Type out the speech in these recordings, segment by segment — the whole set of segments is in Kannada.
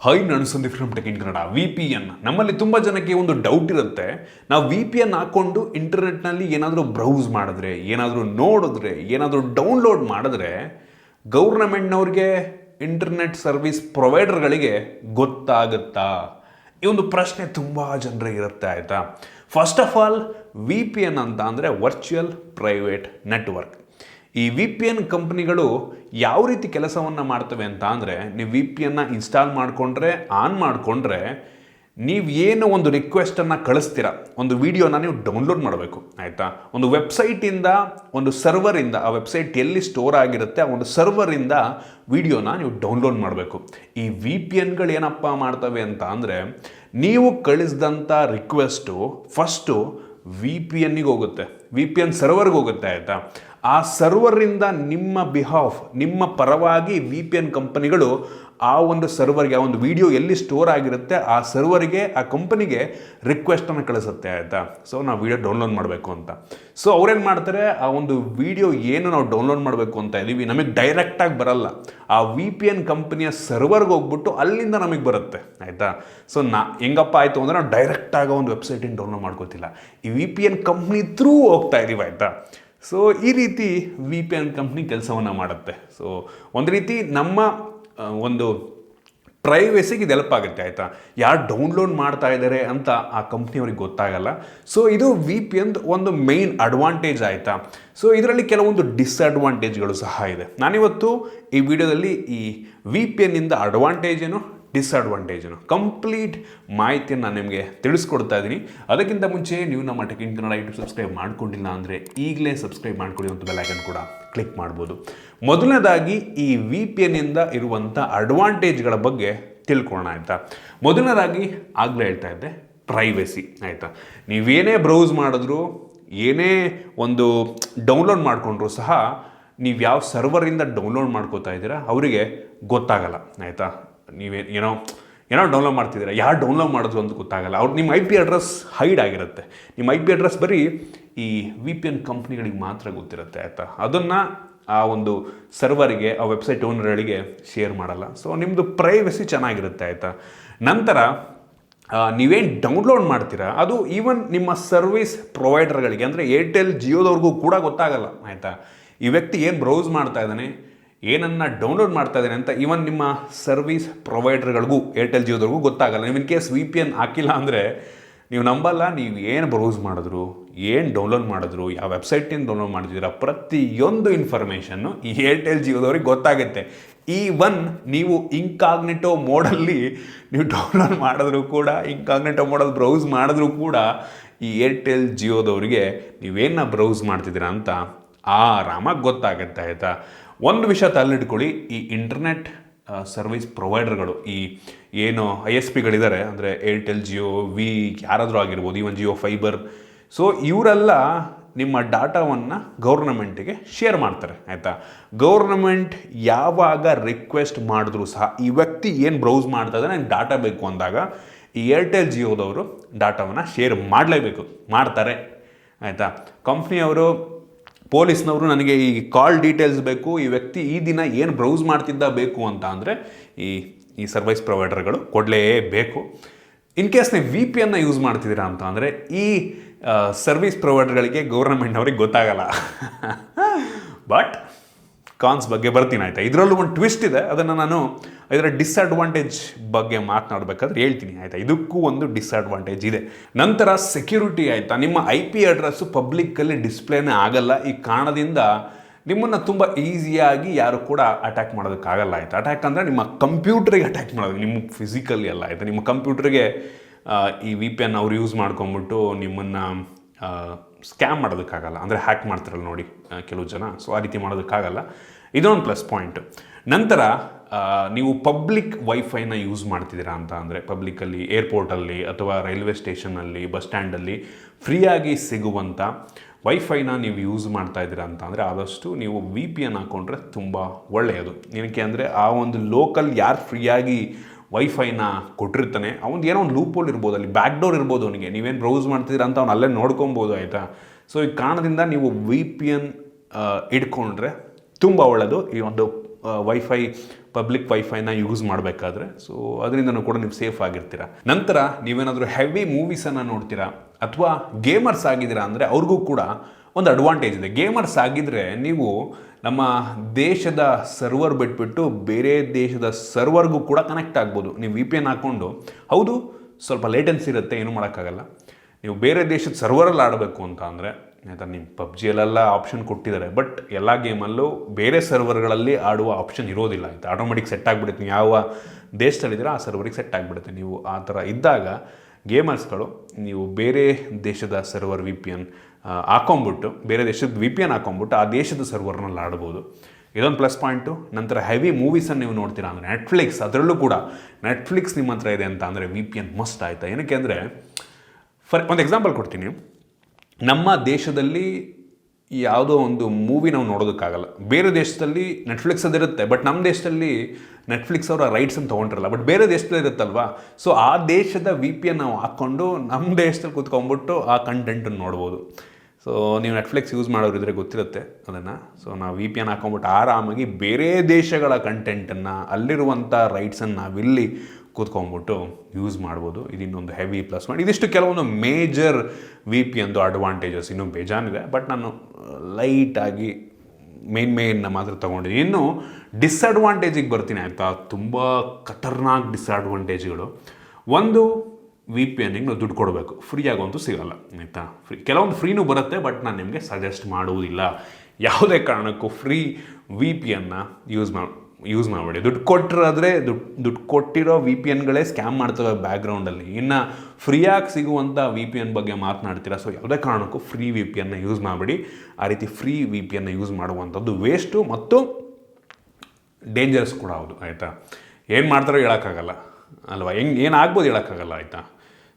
ಹಾಯ್ ನಾನು Sandeep from tech in Kannada V P N ನಮ್ಮಲ್ಲಿ ತುಂಬ ಜನಕ್ಕೆ ಒಂದು ಡೌಟ್ ಇರುತ್ತೆ. ನಾವು ವಿ ಪಿ ಎನ್ ಹಾಕ್ಕೊಂಡು ಇಂಟರ್ನೆಟ್ನಲ್ಲಿ ಏನಾದರೂ ಬ್ರೌಸ್ ಮಾಡಿದ್ರೆ, ಏನಾದರೂ ನೋಡಿದ್ರೆ, ಏನಾದರೂ ಡೌನ್ಲೋಡ್ ಮಾಡಿದ್ರೆ ಗೌರ್ನಮೆಂಟ್ನವ್ರಿಗೆ ಇಂಟರ್ನೆಟ್ ಸರ್ವಿಸ್ ಪ್ರೊವೈಡರ್ಗಳಿಗೆ ಗೊತ್ತಾಗುತ್ತಾ? ಈ ಒಂದು ಪ್ರಶ್ನೆ ತುಂಬ ಜನರಿಗೆ ಇರುತ್ತೆ, ಆಯಿತಾ? First of all V P N ಅಂತ ಅಂದರೆ ವರ್ಚುವಲ್ ಪ್ರೈವೇಟ್ ನೆಟ್ವರ್ಕ್ ಈ ವಿ ಪಿ ಎನ್ ಕಂಪ್ನಿಗಳು ಯಾವ ರೀತಿ ಕೆಲಸವನ್ನು ಮಾಡ್ತವೆ ಅಂತ ಅಂದರೆ, ನೀವು ವಿ ಪಿ ಎನ್ನ ಇನ್ಸ್ಟಾಲ್ ಮಾಡಿಕೊಂಡ್ರೆ ಆನ್ ಮಾಡಿಕೊಂಡ್ರೆ, ನೀವು ಏನು ಒಂದು ರಿಕ್ವೆಸ್ಟನ್ನು ಕಳಿಸ್ತೀರ, ಒಂದು ವಿಡಿಯೋನ ನೀವು ಡೌನ್ಲೋಡ್ ಮಾಡಬೇಕು, ಆಯಿತಾ? ಒಂದು ವೆಬ್ಸೈಟಿಂದ ಒಂದು ಸರ್ವರಿಂದ ಆ ವೆಬ್ಸೈಟ್ ಎಲ್ಲಿ ಸ್ಟೋರ್ ಆಗಿರುತ್ತೆ, ಆ ಒಂದು ಸರ್ವರಿಂದ ವಿಡಿಯೋನ ನೀವು ಡೌನ್ಲೋಡ್ ಮಾಡಬೇಕು. ಈ ವಿ ಪಿ ಎನ್ಗಳು ಏನಪ್ಪ ಮಾಡ್ತವೆ ಅಂತ ಅಂದರೆ, ನೀವು ಕಳಿಸ್ದಂಥ ರಿಕ್ವೆಸ್ಟು ಫಸ್ಟು ವಿ ಪಿ ಎನ್ನಿಗೆ ಹೋಗುತ್ತೆ ವಿ ಪಿ ಎನ್ ಸರ್ವರ್ಗೆ ಹೋಗುತ್ತೆ, ಆಯಿತಾ? ಆ ಸರ್ವರಿಂದ ನಿಮ್ಮ ಬಿಹಾಫ್ ನಿಮ್ಮ ಪರವಾಗಿ ವಿ ಪಿ ಎನ್ ಕಂಪನಿಗಳು ಆ ಒಂದು ಸರ್ವರ್ಗೆ, ಆ ಒಂದು ವಿಡಿಯೋ ಎಲ್ಲಿ ಸ್ಟೋರ್ ಆಗಿರುತ್ತೆ, ಆ ಸರ್ವರಿಗೆ, ಆ ಕಂಪನಿಗೆ ರಿಕ್ವೆಸ್ಟನ್ನು ಕಳಿಸುತ್ತೆ, ಆಯಿತಾ? ಸೊ ನಾವು ವಿಡಿಯೋ ಡೌನ್ಲೋಡ್ ಮಾಡಬೇಕು ಅಂತ. ಸೊ ಅವ್ರೇನು ಮಾಡ್ತಾರೆ? ಆ ಒಂದು ವಿಡಿಯೋ ಏನು ನಾವು ಡೌನ್ಲೋಡ್ ಮಾಡಬೇಕು ಅಂತ ಇದ್ದೀವಿ ನಮಗೆ ಡೈರೆಕ್ಟಾಗಿ ಬರಲ್ಲ. ಆ ವಿ ಪಿ ಎನ್ ಕಂಪನಿಯ ಸರ್ವರ್ಗೆ ಹೋಗ್ಬಿಟ್ಟು ಅಲ್ಲಿಂದ ನಮಗೆ ಬರುತ್ತೆ, ಆಯಿತಾ? ಸೊ ನಾ, ಹೆಂಗಪ್ಪ ಆಯಿತು ಅಂದರೆ ನಾವು ಡೈರೆಕ್ಟಾಗಿ ಒಂದು ವೆಬ್ಸೈಟಿಂದ ಡೌನ್ಲೋಡ್ ಮಾಡ್ಕೋತಿಲ್ಲ. ಈ V P N company through ಹೋಗ್ತಾ ಇದ್ದೀವಿ ಆಯಿತಾ? ಸೊ ಈ ರೀತಿ ವಿ ಪಿ ಎನ್ ಕಂಪ್ನಿ ಕೆಲಸವನ್ನು ಮಾಡುತ್ತೆ. ಸೊ ಒಂದು ರೀತಿ ನಮ್ಮ ಒಂದು ಪ್ರೈವೇಸಿಗೆ ಇದು ಹೆಲ್ಪ್ ಆಗುತ್ತೆ, ಆಯಿತಾ? ಯಾರು ಡೌನ್ಲೋಡ್ ಮಾಡ್ತಾ ಇದ್ದಾರೆ ಅಂತ ಆ ಕಂಪ್ನಿಯವ್ರಿಗೆ ಗೊತ್ತಾಗಲ್ಲ. ಸೊ ಇದು ವಿ ಪಿ ಎನ್ ಒಂದು ಮೇಯ್ನ್ ಅಡ್ವಾಂಟೇಜ್ ಆಯಿತಾ? ಸೊ ಇದರಲ್ಲಿ ಕೆಲವೊಂದು ಡಿಸ್ಅಡ್ವಾಂಟೇಜ್ಗಳು ಸಹ ಇದೆ. ನಾನಿವತ್ತು ಈ ವಿಡಿಯೋದಲ್ಲಿ ಈ ವಿ ಪಿ ಎನ್ನಿಂದ ಅಡ್ವಾಂಟೇಜ್ ಏನು ಡಿಸ್ಅಡ್ವಾಂಟೇಜ್ ಏನು ಕಂಪ್ಲೀಟ್ ಮಾಹಿತಿಯನ್ನು ನಾನು ನಿಮಗೆ ತಿಳಿಸ್ಕೊಡ್ತಾ ಇದ್ದೀನಿ ಅದಕ್ಕಿಂತ ಮುಂಚೆ ನೀವು ನಮ್ಮ ಟೆಕ್ನಿಕ್ ಕನ್ನಡ ಯೂಟ್ಯೂಬ್ ಸಬ್ಸ್ಕ್ರೈಬ್ ಮಾಡ್ಕೊಂಡಿಲ್ಲ ಅಂದರೆ ಈಗಲೇ ಸಬ್ಸ್ಕ್ರೈಬ್ ಮಾಡ್ಕೊಳ್ಳಿ ಅಂತ ಬೆಲ್ಲೈಕನ್ ಕೂಡ ಕ್ಲಿಕ್ ಮಾಡ್ಬೋದು. ಮೊದಲನೇದಾಗಿ ಈ ವಿ ಪಿ ಎನ್ನಿಂದ ಇರುವಂಥ ಅಡ್ವಾಂಟೇಜ್ಗಳ ಬಗ್ಗೆ ತಿಳ್ಕೊಳ್ಳೋಣ ಆಯಿತಾ? ಮೊದಲನೇದಾಗಿ ಆಗಲೇ ಹೇಳ್ತಾ ಇದ್ದೆ ಪ್ರೈವೆಸಿ ಆಯಿತಾ? ನೀವೇನೇ ಬ್ರೌಸ್ ಮಾಡಿದ್ರು, ಏನೇ ಒಂದು ಡೌನ್ಲೋಡ್ ಮಾಡಿಕೊಂಡ್ರು ಸಹ ನೀವು ಯಾವ ಸರ್ವರಿಂದ ಡೌನ್ಲೋಡ್ ಮಾಡ್ಕೋತಾ ಇದ್ದೀರಾ, ಅವರಿಗೆ ಗೊತ್ತಾಗಲ್ಲ, ಆಯಿತಾ? ನೀವೇ ಏನೋ ಏನೋ ಡೌನ್ಲೋಡ್ ಮಾಡ್ತಿದ್ದೀರಾ? ಯಾರು ಡೌನ್ಲೋಡ್ ಮಾಡೋದು ಅಂತ ಗೊತ್ತಾಗಲ್ಲ. ಅವ್ರು ನಿಮ್ಮ ಐ ಪಿ ಅಡ್ರೆಸ್ ಹೈಡ್ ಆಗಿರುತ್ತೆ. ನಿಮ್ಮ ಐ ಪಿ ಅಡ್ರೆಸ್ ಬರೀ ಈ ವಿ ಪಿ ಎನ್ ಕಂಪ್ನಿಗಳಿಗೆ ಮಾತ್ರ ಗೊತ್ತಿರುತ್ತೆ, ಆಯಿತಾ? ಅದನ್ನು ಆ ಒಂದು ಸರ್ವರಿಗೆ ಆ ವೆಬ್ಸೈಟ್ ಓನರ್ಗಳಿಗೆ ಶೇರ್ ಮಾಡಲ್ಲ. ಸೊ ನಿಮ್ಮದು ಪ್ರೈವಸಿ ಚೆನ್ನಾಗಿರುತ್ತೆ, ಆಯಿತಾ? ನಂತರ ನೀವೇನು ಡೌನ್ಲೋಡ್ ಮಾಡ್ತೀರಾ? ಅದು ಈವನ್ ನಿಮ್ಮ ಸರ್ವಿಸ್ ಪ್ರೊವೈಡರ್ಗಳಿಗೆ ಅಂದರೆ ಏರ್ಟೆಲ್ ಜಿಯೋದವ್ರಿಗೂ ಕೂಡ ಗೊತ್ತಾಗಲ್ಲ, ಆಯಿತಾ? ಈ ವ್ಯಕ್ತಿ ಏನು ಬ್ರೌಸ್ ಮಾಡ್ತಾ ಇದ್ದಾನೆ? ಏನನ್ನ ಡೌನ್ಲೋಡ್ ಮಾಡ್ತಾ ಇದ್ದೇನೆ ಅಂತ ಈವನ್ ನಿಮ್ಮ ಸರ್ವಿಸ್ ಪ್ರೊವೈಡರ್ಗಳಿಗೂ ಏರ್ಟೆಲ್ ಜಿಯೋದವ್ರಿಗೂ ಗೊತ್ತಾಗಲ್ಲ. ನೀವು in case V P N ಹಾಕಿಲ್ಲ ಅಂದರೆ ನೀವು ನಂಬಲ್ಲ, ನೀವು ಏನು ಬ್ರೌಸ್ ಮಾಡಿದ್ರು, ಏನು ಡೌನ್ಲೋಡ್ ಮಾಡಿದ್ರು, ಯಾವ ವೆಬ್ಸೈಟಿಂದ ಡೌನ್ಲೋಡ್ ಮಾಡಿದ್ದೀರಾ, ಪ್ರತಿಯೊಂದು ಇನ್ಫಾರ್ಮೇಷನ್ನು ಈ ಏರ್ಟೆಲ್ ಜಿಯೋದವ್ರಿಗೆ ಗೊತ್ತಾಗುತ್ತೆ. ಈ ಒನ್ ನೀವು ಇಂಕಾಗ್ನೆಟೋ ಮೋಡಲ್ಲಿ ನೀವು ಡೌನ್ಲೋಡ್ ಮಾಡಿದ್ರು ಕೂಡ ಇಂಕಾಗ್ನೆಟೋ ಮೋಡಲ್ಲಿ ಬ್ರೌಸ್ ಮಾಡಿದ್ರು ಕೂಡ ಈ ಏರ್ಟೆಲ್ ಜಿಯೋದವರಿಗೆ ನೀವೇನ ಬ್ರೌಸ್ ಮಾಡ್ತಿದ್ದೀರಾ ಅಂತ ಆರಾಮಾಗಿ ಗೊತ್ತಾಗುತ್ತೆ, ಆಯಿತಾ? ಒಂದು ವಿಷಯ ತಲೆನಿಟ್ಕೊಳ್ಳಿ ಈ ಇಂಟರ್ನೆಟ್ ಸರ್ವಿಸ್ ಪ್ರೊವೈಡರ್ಗಳು ಈ ಏನು ಐ ಎಸ್ ಪಿಗಳಿದ್ದಾರೆ ಅಂದರೆ ಏರ್ಟೆಲ್ ಜಿಯೋ ವಿ ಯಾರಾದರೂ ಆಗಿರ್ಬೋದು ಈವನ್ ಜಿಯೋ ಫೈಬರ್ ಸೊ ಇವರೆಲ್ಲ ನಿಮ್ಮ ಡಾಟಾವನ್ನು ಗೌರ್ನಮೆಂಟಿಗೆ ಶೇರ್ ಮಾಡ್ತಾರೆ, ಆಯಿತಾ? ಗೌರ್ನಮೆಂಟ್ ಯಾವಾಗ ರಿಕ್ವೆಸ್ಟ್ ಮಾಡಿದ್ರೂ ಸಹ, ಈ ವ್ಯಕ್ತಿ ಏನು ಬ್ರೌಸ್ ಮಾಡ್ತಾ ಇದ್ದಾರೆ ನನಗೆ ಡಾಟಾ ಬೇಕು ಅಂದಾಗ, ಈ ಏರ್ಟೆಲ್ ಜಿಯೋದವರು ಡಾಟಾವನ್ನು ಶೇರ್ ಮಾಡಲೇಬೇಕು, ಮಾಡ್ತಾರೆ, ಆಯಿತಾ? ಕಂಪ್ನಿಯವರು ಪೊಲೀಸ್ನವರು ನನಗೆ ಈ ಕಾಲ್ ಡೀಟೇಲ್ಸ್ ಬೇಕು, ಈ ವ್ಯಕ್ತಿ ಈ ದಿನ ಏನು ಬ್ರೌಸ್ ಮಾಡ್ತಿದ್ದ ಬೇಕು ಅಂತ ಅಂದರೆ ಈ ಈ ಸರ್ವಿಸ್ ಪ್ರೊವೈಡರ್ಗಳು ಕೊಡಲೇಬೇಕು ಇನ್ ಕೇಸ್ ನೀವು ವಿ ಪಿ ಎನ್ನ ಯೂಸ್ ಮಾಡ್ತಿದ್ದೀರಾ ಅಂತ ಅಂದರೆ ಈ ಸರ್ವಿಸ್ ಪ್ರೊವೈಡರ್ಗಳಿಗೆ ಗೌರ್ಮೆಂಟ್ ಅವ್ರಿಗೆ ಗೊತ್ತಾಗಲ್ಲ. ಬಟ್ ಕಾನ್ಸ್ ಬಗ್ಗೆ ಬರ್ತೀನಿ, ಆಯಿತಾ? ಇದರಲ್ಲೂ ಒಂದು ಟ್ವಿಸ್ಟ್ ಇದೆ. ಅದನ್ನು ನಾನು ಇದರ ಡಿಸ್ಅಡ್ವಾಂಟೇಜ್ ಬಗ್ಗೆ ಮಾತನಾಡಬೇಕಾದ್ರೆ ಹೇಳ್ತೀನಿ, ಆಯಿತಾ? ಇದಕ್ಕೂ ಒಂದು ಡಿಸ್ಅಡ್ವಾಂಟೇಜ್ ಇದೆ. ನಂತರ ಸೆಕ್ಯೂರಿಟಿ ಆಯಿತಾ? ನಿಮ್ಮ ಐ ಪಿ ಅಡ್ರೆಸ್ಸು ಪಬ್ಲಿಕ್ಕಲ್ಲಿ ಡಿಸ್ಪ್ಲೇನೇ ಆಗಲ್ಲ. ಈ ಕಾರಣದಿಂದ ನಿಮ್ಮನ್ನು ತುಂಬ ಈಸಿಯಾಗಿ ಯಾರು ಕೂಡ ಅಟ್ಯಾಕ್ ಮಾಡೋದಕ್ಕಾಗಲ್ಲ, ಆಯಿತಾ? ಅಟ್ಯಾಕ್ ಅಂದರೆ ನಿಮ್ಮ ಕಂಪ್ಯೂಟ್ರಿಗೆ ಅಟ್ಯಾಕ್ ಮಾಡೋದು. ನಿಮ್ಮ ಫಿಸಿಕಲಿ ಅಲ್ಲ, ಆಯಿತಾ? ನಿಮ್ಮ ಕಂಪ್ಯೂಟ್ರಿಗೆ ಈ ವಿ ಪಿ ಎನ್ ಅವ್ರು ಯೂಸ್ ಮಾಡ್ಕೊಂಬಿಟ್ಟು ನಿಮ್ಮನ್ನು ಸ್ಕ್ಯಾಮ್ ಮಾಡೋದಕ್ಕಾಗಲ್ಲ. ಅಂದರೆ ಹ್ಯಾಕ್ ಮಾಡ್ತಾರಲ್ಲ ನೋಡಿ ಕೆಲವು ಜನ. ಸೊ ಆ ರೀತಿ ಮಾಡೋದಕ್ಕಾಗಲ್ಲ. ಇದೊಂದು ಪ್ಲಸ್ ಪಾಯಿಂಟ್ ನಂತರ ನೀವು ಪಬ್ಲಿಕ್ ವೈಫೈನ ಯೂಸ್ ಮಾಡ್ತಿದ್ದೀರಾ ಅಂತ ಅಂದರೆ ಪಬ್ಲಿಕಲ್ಲಿ ಏರ್ಪೋರ್ಟಲ್ಲಿ ಅಥವಾ ರೈಲ್ವೆ ಸ್ಟೇಷನಲ್ಲಿ ಬಸ್ ಸ್ಟ್ಯಾಂಡಲ್ಲಿ ಫ್ರೀಯಾಗಿ ಸಿಗುವಂಥ ವೈಫೈನ ನೀವು ಯೂಸ್ ಮಾಡ್ತಾ ಇದ್ದೀರಾ ಅಂತ ಅಂದರೆ ಆದಷ್ಟು ನೀವು ವಿ ಪಿ ಎನ್ ಹಾಕ್ಕೊಂಡ್ರೆ ತುಂಬ ಒಳ್ಳೆಯದು. ಏನಕ್ಕೆ ಅಂದರೆ ಆ ಒಂದು ಲೋಕಲ್ ಯಾರು ಫ್ರೀಯಾಗಿ ವೈಫೈನ ಕೊಟ್ಟಿರ್ತಾನೆ. ಅವ್ನು ಏನೋ ಒಂದು ಲೂಪೋಲ್ ಇರ್ಬೋದು, ಅಲ್ಲಿ ಬ್ಯಾಕ್ ಡೋರ್ ಇರ್ಬೋದು ಅವನಿಗೆ. ನೀವೇನು ಬ್ರೌಸ್ ಮಾಡ್ತಿದ್ದೀರಾ ಅಂತ ಅವ್ನು ಅಲ್ಲೇ ನೋಡ್ಕೊಬೋದು, ಆಯಿತಾ? ಸೊ ಈ ಕಾರಣದಿಂದ ನೀವು ವಿ ಪಿ ಎನ್ ಇಟ್ಕೊಂಡ್ರೆ ತುಂಬ ಒಳ್ಳೆಯದು ಈ ಒಂದು ವೈಫೈ ಪಬ್ಲಿಕ್ ವೈಫೈನ ಯೂಸ್ ಮಾಡಬೇಕಾದ್ರೆ. ಸೊ ಅದರಿಂದನೂ ಕೂಡ ನೀವು ಸೇಫ್ ಆಗಿರ್ತೀರ. ನಂತರ ನೀವೇನಾದರೂ ಹೆವಿ ಮೂವೀಸನ್ನು ನೋಡ್ತೀರಾ? ಅಥವಾ ಗೇಮರ್ಸ್ ಆಗಿದ್ದೀರಾ ಅಂದರೆ ಅವ್ರಿಗೂ ಕೂಡ ಒಂದು ಅಡ್ವಾಂಟೇಜ್ ಇದೆ. ಗೇಮರ್ಸ್ ಆಗಿದ್ದರೆ ನೀವು ನಮ್ಮ ದೇಶದ ಸರ್ವರ್ ಬಿಟ್ಬಿಟ್ಟು ಬೇರೆ ದೇಶದ ಸರ್ವರ್ಗೂ ಕೂಡ ಕನೆಕ್ಟ್ ಆಗ್ಬೋದು. ನೀವು ವಿ ಪಿ ಎನ್ ಹಾಕ್ಕೊಂಡು ಹೌದು, ಸ್ವಲ್ಪ ಲೇಟೆನ್ಸಿ ಇರುತ್ತೆ, ಏನೂ ಮಾಡೋಕ್ಕಾಗಲ್ಲ. ನೀವು ಬೇರೆ ದೇಶದ ಸರ್ವರಲ್ಲಿ ಆಡಬೇಕು ಅಂತ ಅಂದರೆ, ಆಯಿತಾ ನಿಮ್ಮ ಪಬ್ಜಿಯಲ್ಲೆಲ್ಲ ಆಪ್ಷನ್ ಕೊಟ್ಟಿದ್ದಾರೆ. ಬಟ್ ಎಲ್ಲ ಗೇಮಲ್ಲೂ ಬೇರೆ ಸರ್ವರ್ಗಳಲ್ಲಿ ಆಡುವ ಆಪ್ಷನ್ ಇರೋದಿಲ್ಲ, ಆಯಿತು. ಆಟೋಮೆಟಿಕ್ ಸೆಟ್ ಆಗಿಬಿಡುತ್ತೆ. ನೀವು ಯಾವ ದೇಶದಲ್ಲಿದ್ದೀರಾ, ಆ ಸರ್ವರಿಗೆ ಸೆಟ್ ಆಗಿಬಿಡುತ್ತೆ. ನೀವು ಆ ಥರ ಇದ್ದಾಗ ಗೇಮರ್ಸ್ಗಳು ನೀವು ಬೇರೆ ದೇಶದ ಸರ್ವರ್ ವಿ ಪಿ ಎನ್ ಹಾಕೊಂಬಿಟ್ಟು ಬೇರೆ ದೇಶದ ವಿ ಪಿ ಎನ್ ಹಾಕೊಂಬಿಟ್ಟು ಆ ದೇಶದ ಸರ್ವರ್ನಲ್ಲಿ ಆಡ್ಬೋದು. ಇದೊಂದು ಪ್ಲಸ್ ಪಾಯಿಂಟು ನಂತರ ಹೆವಿ ಮೂವೀಸನ್ನು ನೀವು ನೋಡ್ತೀರಾ ಅಂದರೆ ನೆಟ್ಫ್ಲಿಕ್ಸ್ ಅದರಲ್ಲೂ ಕೂಡ ನೆಟ್ಫ್ಲಿಕ್ಸ್ ನಿಮ್ಮ ಹತ್ರ ಇದೆ ಅಂತ ಅಂದರೆ ವಿ ಪಿ ಎನ್ ಮಸ್ಟ್ ಆಯಿತಾ? ಏನಕ್ಕೆ ಅಂದರೆ ಫಾರ್ ಒಂದು ಎಕ್ಸಾಂಪಲ್ ಕೊಡ್ತೀನಿ. ನಮ್ಮ ದೇಶದಲ್ಲಿ ಯಾವುದೋ ಒಂದು ಮೂವಿ ನಾವು ನೋಡೋದಕ್ಕಾಗಲ್ಲ. ಬೇರೆ ದೇಶದಲ್ಲಿ ನೆಟ್ಫ್ಲಿಕ್ಸ್ ಅದಿರುತ್ತೆ ಬಟ್ ನಮ್ಮ ದೇಶದಲ್ಲಿ ನೆಟ್ಫ್ಲಿಕ್ಸ್ ಅವರ ಅಂತ ತೊಗೊಂಡಿರಲ್ಲ. ಬಟ್ ಬೇರೆ ದೇಶದಲ್ಲಿ ಇರುತ್ತಲ್ವಾ? ಸೊ ಆ ದೇಶದ ವಿ ಪಿ ಎನ್ ನಾವು ಹಾಕ್ಕೊಂಡು ನಮ್ಮ ದೇಶದಲ್ಲಿ ಕೂತ್ಕೊಂಡ್ಬಿಟ್ಟು ಆ ಕಂಟೆಂಟನ್ನು ನೋಡ್ಬೋದು. ಸೊ ನೀವು ನೆಟ್ಫ್ಲಿಕ್ಸ್ ಯೂಸ್ ಮಾಡೋರಿದ್ರೆ ಗೊತ್ತಿರುತ್ತೆ ಅದನ್ನು. ಸೊ ನಾವು ವಿ ಪಿ ಎನ್ ಹಾಕೊಂಬಿಟ್ಟು ಆರಾಮಾಗಿ ಬೇರೆ ದೇಶಗಳ ಕಂಟೆಂಟನ್ನು ಅಲ್ಲಿರುವಂಥ ರೈಟ್ಸನ್ನು ನಾವಿಲ್ಲಿ ಕೂತ್ಕೊಂಬಿಟ್ಟು ಯೂಸ್ ಮಾಡ್ಬೋದು. ಇದು ಇನ್ನೊಂದು ಹೆವಿ ಪ್ಲಸ್ ಮಾಡಿ ಇದಿಷ್ಟು ಕೆಲವೊಂದು ಮೇಜರ್ ವಿ ಪಿ ಎಂದು ಅಡ್ವಾಂಟೇಜಸ್ ಇನ್ನೂ ಬೇಜಾನಿದೆ. ಬಟ್ ನಾನು ಲೈಟಾಗಿ ಮೇನ್ ಮೇನ್ನ ಮಾತ್ರ ತೊಗೊಂಡಿದ್ದೀನಿ ಇನ್ನು ಡಿಸ್ಅಡ್ವಾಂಟೇಜಿಗೆ ಬರ್ತೀನಿ ಆಯಿತಾ. ತುಂಬ ಖತರ್ನಾಕ್ ಡಿಸ್ಅಡ್ವಾಂಟೇಜ್ಗಳು ಒಂದು ವಿ ಪಿ ಎನ್ನಿಗೆ ನಾವು ದುಡ್ಡು ಕೊಡಬೇಕು. ಫ್ರೀಯಾಗಿ ಅಂತೂ ಸಿಗೋಲ್ಲ, ಆಯಿತಾ? ಫ್ರೀ ಕೆಲವೊಂದು ಫ್ರೀನೂ ಬರುತ್ತೆ ಬಟ್ ನಾನು ನಿಮಗೆ ಸಜೆಸ್ಟ್ ಮಾಡುವುದಿಲ್ಲ. ಯಾವುದೇ ಕಾರಣಕ್ಕೂ ಫ್ರೀ ವಿ ಪಿ ಎನ್ನ ಯೂಸ್ ಮಾಡಿ ಯೂಸ್ ಮಾಡಬೇಡಿ. ದುಡ್ಡು ಕೊಟ್ಟಿರೋದ್ರೆ ದುಡ್ಡು ದುಡ್ಡು ಕೊಟ್ಟಿರೋ ವಿ ಪಿ ಎನ್ಗಳೇ ಸ್ಕ್ಯಾಮ್ ಮಾಡ್ತವೆ ಬ್ಯಾಕ್ಗ್ರೌಂಡಲ್ಲಿ ಇನ್ನು ಫ್ರೀಯಾಗಿ ಸಿಗುವಂಥ ವಿ ಪಿ ಎನ್ ಬಗ್ಗೆ ಮಾತನಾಡ್ತೀರಾ? ಸೊ ಯಾವುದೇ ಕಾರಣಕ್ಕೂ ಫ್ರೀ ವಿ ಪಿ ಎನ್ನ ಯೂಸ್ ಮಾಡಬೇಡಿ. ಆ ರೀತಿ ಫ್ರೀ ವಿ ಪಿ ಎನ್ನ ಯೂಸ್ ಮಾಡುವಂಥದ್ದು ವೇಸ್ಟು ಮತ್ತು ಡೇಂಜರಸ್ ಕೂಡ ಹೌದು, ಆಯಿತಾ? ಏನು ಮಾಡ್ತಾರೋ ಹೇಳೋಕ್ಕಾಗಲ್ಲ, ಅಲ್ವಾ? ಹೆಂಗೆ ಏನಾಗ್ಬೋದು ಹೇಳೋಕ್ಕಾಗಲ್ಲ, ಆಯಿತಾ?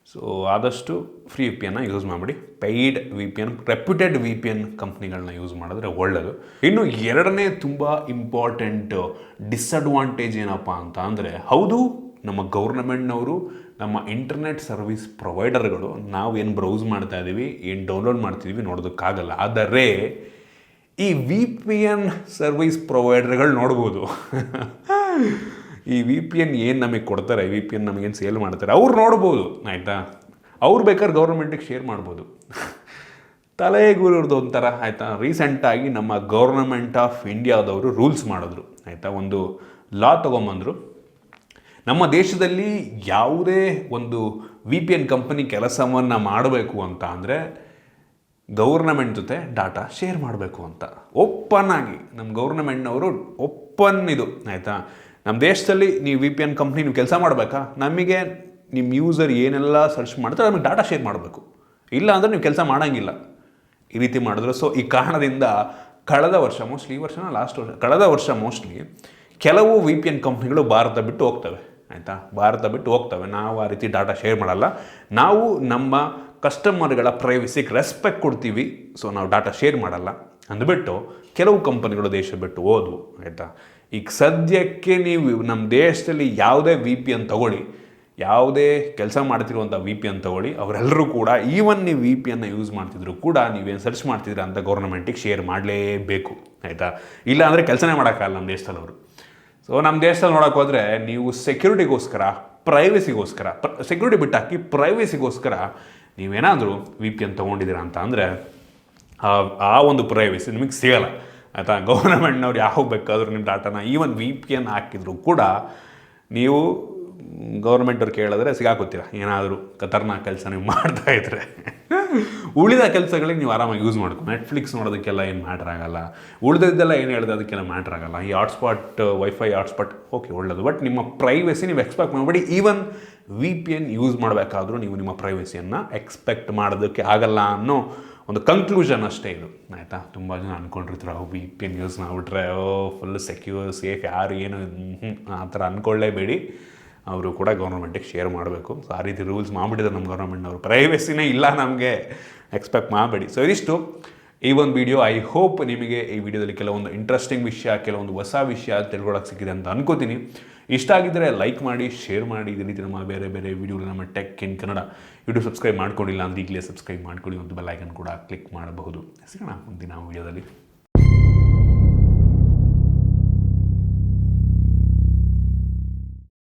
ಸೊ ಆದಷ್ಟು ಫ್ರೀ ವಿ ಪಿ ಎನ್ನ ಯೂಸ್ ಮಾಡಿಬಿಡಿ. Paid V P N reputed V P N ಕಂಪ್ನಿಗಳನ್ನ use ಮಾಡಿದ್ರೆ ಒಳ್ಳೆಯದು ಇನ್ನು ಎರಡನೇ ತುಂಬ ಇಂಪಾರ್ಟೆಂಟ್ ಡಿಸ್ಅಡ್ವಾಂಟೇಜ್ ಏನಪ್ಪ ಅಂತ ಅಂದರೆ, ಹೌದು, ನಮ್ಮ ಗೌರ್ನಮೆಂಟ್ನವರು, ನಮ್ಮ ಇಂಟರ್ನೆಟ್ ಸರ್ವಿಸ್ ಪ್ರೊವೈಡರ್ಗಳು ನಾವು ಏನು ಬ್ರೌಸ್ ಮಾಡ್ತಾ ಇದ್ದೀವಿ ಏನು ಡೌನ್ಲೋಡ್ ಮಾಡ್ತಿದ್ದೀವಿ ನೋಡೋದಕ್ಕಾಗಲ್ಲ. ಆದರೆ, ಈ ವಿ ಪಿ ಎನ್ ಸರ್ವಿಸ್ ಪ್ರೊವೈಡರ್ಗಳು ನೋಡ್ಬೋದು. ಈ ವಿ ಪಿ ಎನ್ ಏನು ನಮಗೆ ಕೊಡ್ತಾರೆ ವಿ ಪಿ ಎನ್ ನಮಗೇನು ಸೇಲ್ ಮಾಡ್ತಾರೆ, ಅವ್ರು ನೋಡ್ಬೋದು, ಆಯಿತಾ? ಅವ್ರು ಬೇಕಾದ್ರೆ ಗೌರ್ಮೆಂಟಿಗೆ ಶೇರ್ ಮಾಡ್ಬೋದು. ತಲೆಗೂರಿವ್ರದ್ದು ಒಂಥರ, ಆಯಿತಾ? ರೀಸೆಂಟಾಗಿ ನಮ್ಮ ಗೌರ್ನಮೆಂಟ್ ಆಫ್ ಇಂಡಿಯಾದವರು ರೂಲ್ಸ್ ಮಾಡಿದ್ರು, ಆಯಿತಾ? ಒಂದು ಲಾ ತೊಗೊಂಬಂದರು. ನಮ್ಮ ದೇಶದಲ್ಲಿ ಯಾವುದೇ ಒಂದು ವಿ ಪಿ ಎನ್ ಕಂಪನಿ ಕೆಲಸವನ್ನು ಮಾಡಬೇಕು ಅಂತ ಅಂದರೆ ಗೌರ್ನಮೆಂಟ್ ಜೊತೆ ಡಾಟಾ ಶೇರ್ ಮಾಡಬೇಕು ಅಂತ. ಓಪನ್ ಆಗಿ ನಮ್ಮ ಗೌರ್ನಮೆಂಟ್ನವರು ಓಪನ್ ಇದು, ಆಯಿತಾ? ನಮ್ಮ ದೇಶದಲ್ಲಿ ನೀವು ವಿ ಪಿ ಎನ್ ಕಂಪ್ನಿ ನೀವು ಕೆಲಸ ಮಾಡಬೇಕಾ? ನಮಗೆ ನಿಮ್ಮ ಯೂಸರ್ ಏನೆಲ್ಲ ಸರ್ಚ್ ಮಾಡ್ತಾರೆ ನಮಗೆ ಡಾಟಾ ಶೇರ್ ಮಾಡಬೇಕು. ಇಲ್ಲ ಅಂದರೆ ನೀವು ಕೆಲಸ ಮಾಡೋಂಗಿಲ್ಲ. ಈ ರೀತಿ ಮಾಡಿದ್ರು. ಸೊ ಈ ಕಾರಣದಿಂದ ಕಳೆದ ವರ್ಷ ಮೋಸ್ಟ್ಲಿ ಈ ವರ್ಷನ? ಲಾಸ್ಟ್ ವರ್ಷ. ಕಳೆದ ವರ್ಷ ಮೋಸ್ಟ್ಲಿ ಕೆಲವು ವಿ ಪಿ ಎನ್ ಕಂಪ್ನಿಗಳು ಭಾರತ ಬಿಟ್ಟು ಹೋಗ್ತವೆ. ಆಯಿತಾ? ಭಾರತ ಬಿಟ್ಟು ಹೋಗ್ತವೆ. ನಾವು ಆ ರೀತಿ ಡಾಟಾ ಶೇರ್ ಮಾಡಲ್ಲ. ನಾವು ನಮ್ಮ ಕಸ್ಟಮರ್ಗಳ ಪ್ರೈವಸಿಗೆ ರೆಸ್ಪೆಕ್ಟ್ ಕೊಡ್ತೀವಿ. ಸೊ ನಾವು ಡಾಟಾ ಶೇರ್ ಮಾಡಲ್ಲ. ಅಂದ್ಬಿಟ್ಟು ಕೆಲವು ಕಂಪನಿಗಳು ದೇಶ ಬಿಟ್ಟು ಹೋದ್ವು, ಆಯಿತಾ? ಈಗ ಸದ್ಯಕ್ಕೆ ನೀವು ನಮ್ಮ ದೇಶದಲ್ಲಿ ಯಾವುದೇ ವಿ ಪಿ ಅನ್ನು ತಗೊಳ್ಳಿ, ಯಾವುದೇ ಕೆಲಸ ಮಾಡ್ತಿರುವಂಥ ವಿ ಪಿ ಅನ್ನು ತಗೊಳ್ಳಿ, ಅವರೆಲ್ಲರೂ ಕೂಡ ಈವನ್ ನೀವು ವಿ ಪಿ ಎನ್ನ ಯೂಸ್ ಮಾಡ್ತಿದ್ರು ಕೂಡ ನೀವೇನು ಸರ್ಚ್ ಮಾಡ್ತಿದ್ದೀರಾ ಅಂತ ಗೌರ್ಮೆಂಟಿಗೆ ಶೇರ್ ಮಾಡಲೇಬೇಕು, ಆಯಿತಾ? ಇಲ್ಲ ಅಂದರೆ ಕೆಲಸನೇ ಮಾಡೋಕ್ಕಾಗಲ್ಲ ನಮ್ಮ ದೇಶದಲ್ಲಿ ಅವರು ಸೊ ನಮ್ಮ ದೇಶದಲ್ಲಿ ನೋಡೋಕೆ ಹೋದರೆ ನೀವು ಸೆಕ್ಯೂರಿಟಿಗೋಸ್ಕರ ಪ್ರೈವಸಿಗೋಸ್ಕರ ಸೆಕ್ಯೂರಿಟಿ ಬಿಟ್ಟು ಹಾಕಿ ಪ್ರೈವಸಿಗೋಸ್ಕರ ನೀವೇನಾದರೂ ವಿ ಪಿ ಎನ್ ತೊಗೊಂಡಿದ್ದೀರಾ ಅಂತ ಅಂದರೆ ಆ ಒಂದು ಪ್ರೈವೇಸಿ ನಿಮಗೆ ಸಿಗಲ್ಲ. ಆಯಿತಾ? ಗೌರ್ಮೆಂಟ್ನವ್ರು ಯಾವಾಗ ಬೇಕಾದರೂ ನಿಮ್ಮ ಡಾಟಾನ ಈವನ್ ವಿ ಪಿ ಎನ್ ಹಾಕಿದ್ರು ಕೂಡ ನೀವು ಗೌರ್ಮೆಂಟವ್ರು ಕೇಳಿದ್ರೆ ಸಿಗಾಕೋತೀರ ಏನಾದರೂ ಖತರ್ನಾಕ್ ಕೆಲಸ ನೀವು ಮಾಡ್ತಾ ಇದ್ರೆ. ಉಳಿದ ಕೆಲಸಗಳಿಗೆ ನೀವು ಆರಾಮಾಗಿ ಯೂಸ್ ಮಾಡ್ಕೊ. ನೆಟ್ಫ್ಲಿಕ್ಸ್ ನೋಡೋದಕ್ಕೆಲ್ಲ ಏನು ಆಗಲ್ಲ. ಉಳಿದಿದ್ದೆಲ್ಲ ಏನು ಹೇಳಿದೆ ಅದಕ್ಕೆಲ್ಲ ಆಗಲ್ಲ. ಈ ಹಾಟ್ಸ್ಪಾಟ್ ವೈಫೈ ಹಾಟ್ಸ್ಪಾಟ್ ಓಕೆ ಒಳ್ಳೇದು. ಬಟ್ ನಿಮ್ಮ ಪ್ರೈವಸಿ ನೀವು ಎಕ್ಸ್ಪೆಕ್ಟ್ ಮಾಡಬೇಡಿ. Even V P N use ಮಾಡಬೇಕಾದ್ರೂ ನೀವು ನಿಮ್ಮ ಪ್ರೈವಸಿಯನ್ನು ಎಕ್ಸ್ಪೆಕ್ಟ್ ಮಾಡೋದಕ್ಕೆ ಆಗಲ್ಲ ಅನ್ನೋ ಒಂದು ಕನ್ಕ್ಲೂಷನ್ ಅಷ್ಟೇ ಇದು, ಆಯಿತಾ? ತುಂಬ ಜನ ಅಂದ್ಕೊಂಡಿರ್ತಾರೆ ವಿ ಪಿ ಎನ್ ಯೂಸ್ ಮಾಡಿಬಿಟ್ರೆ ಓ ಫುಲ್ ಸೆಕ್ಯೂರ್ ಸೇಫ್ ಯಾರು ಏನು ಆ ಥರ ಅಂದ್ಕೊಳ್ಳೇಬೇಡಿ ಅವರು ಕೂಡ ಗೌರ್ಮೆಂಟಿಗೆ ಶೇರ್ ಮಾಡಬೇಕು. ಸೊ ಆ ರೀತಿ ರೂಲ್ಸ್ ಮಾಡಿಬಿಟ್ಟಿದ್ದಾರೆ ನಮ್ಮ ಗೌರ್ಮೆಂಟ್ನವರು ಪ್ರೈವೇಸಿನೇ ಇಲ್ಲ ನಮಗೆ. ಎಕ್ಸ್ಪೆಕ್ಟ್ ಮಾಡಬೇಡಿ. ಸೊ ಇದಿಷ್ಟು. ಈ ಒಂದು ವಿಡಿಯೋ ಐ ಹೋಪ್ ನಿಮಗೆ ಈ ವಿಡಿಯೋದಲ್ಲಿ ಕೆಲವೊಂದು ಇಂಟ್ರೆಸ್ಟಿಂಗ್ ವಿಷಯ, ಕೆಲವೊಂದು ಹೊಸ ವಿಷಯ ತಿಳ್ಕೊಳಕ್ಕೆ ಸಿಕ್ಕಿದೆ ಅಂತ ಅನ್ಕೋತೀನಿ. ಇಷ್ಟ ಆಗಿದ್ದರೆ ಲೈಕ್ ಮಾಡಿ ಶೇರ್ ಮಾಡಿ. ಇದೇ ರೀತಿ ನಮ್ಮ ಬೇರೆ ಬೇರೆ ವಿಡಿಯೋಗಳು ನಮ್ಮ tech in Kannada YouTube subscribe ಮಾಡ್ಕೊಂಡಿಲ್ಲ ಅಂದ್ರೆ ಈಗಲೇ ಸಬ್ಸ್ಕ್ರೈಬ್ ಮಾಡ್ಕೊಳ್ಳಿ. ಒಂದು ಬೆಲ್ಲೈಕನ್ ಕೂಡ ಕ್ಲಿಕ್ ಮಾಡಬಹುದು. ಸಿಗೋಣ ಮುಂದಿನ ವಿಡಿಯೋದಲ್ಲಿ